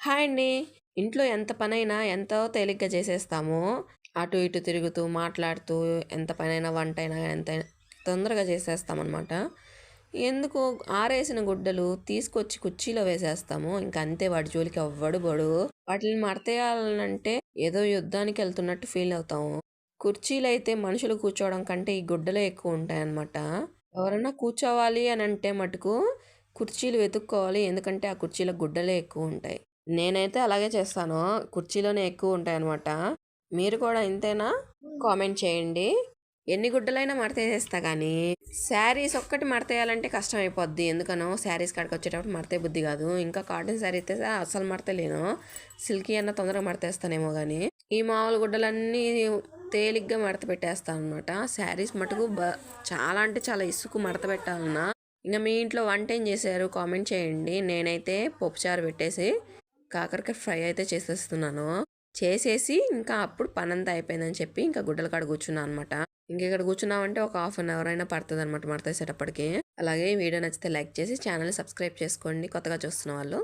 Hi అండి. ఇంట్లో ఎంత పనైనా ఎంతో తేలిగ్గా చేసేస్తాము. అటు ఇటు తిరుగుతూ మాట్లాడుతూ ఎంత పనైనా వంట అయినా ఎంత తొందరగా చేసేస్తామన్నమాట. ఎందుకు ఆరేసిన గుడ్డలు తీసుకొచ్చి కుర్చీలో వేసేస్తాము. ఇంకా అంతే వాటి జోలికి అవ్వడు బడు వాటిని మడతేయాలంటే ఏదో యుద్ధానికి వెళ్తున్నట్టు ఫీల్ అవుతాము. కుర్చీలు అయితే మనుషులు కూర్చోవడం కంటే ఈ గుడ్డలే ఎక్కువ ఉంటాయి ఎవరన్నా ఎవరైనా కూర్చోవాలి అని అంటే మటుకు కుర్చీలు వెతుక్కోవాలి. ఎందుకంటే ఆ కుర్చీలో గుడ్డలే ఎక్కువ ఉంటాయి. నేనైతే అలాగే చేస్తాను. కుర్చీలోనే ఎక్కువ ఉంటాయి అనమాట మీరు కూడా ఇంతేనా? కామెంట్ చేయండి. ఎన్ని గుడ్డలైనా మడతేసేస్తా కానీ శారీస్ ఒక్కటి మడతేయాలంటే కష్టం అయిపోద్ది ఎందుకనో శారీస్ కాడికి వచ్చేటప్పుడు మడతే బుద్ధి కాదు. ఇంకా కాటన్ శారీ అయితే అసలు మడతలేను సిల్కీ అన్న తొందరగా మడతేస్తానేమో కానీ ఈ మామూలు గుడ్డలన్నీ తేలిగ్గా మడత పెట్టేస్తాను అనమాట శారీస్ మటుకు బ చాలా అంటే చాలా ఇసుకు మడత పెట్టాలన్నా ఇంకా మీ ఇంట్లో వంట ఏం చేశారు? కామెంట్ చేయండి. నేనైతే పప్పుచారు పెట్టేసి కాకరకాయ ఫ్రై అయితే చేసేస్తున్నాను. చేసేసి ఇంకా అప్పుడు పనంతా అయిపోయిందని చెప్పి ఇంకా గుడ్డల కాడ కూర్చున్నాను అనమాట ఇంక ఇక్కడ కూర్చున్నామంటే ఒక హాఫ్ అన్ అవర్ అయినా పడుతుంది అనమాట మడతేసేటప్పటికి అలాగే వీడియో నచ్చితే లైక్ చేసి ఛానల్ సబ్స్క్రైబ్ చేసుకోండి. కొత్తగా చూస్తున్న వాళ్ళు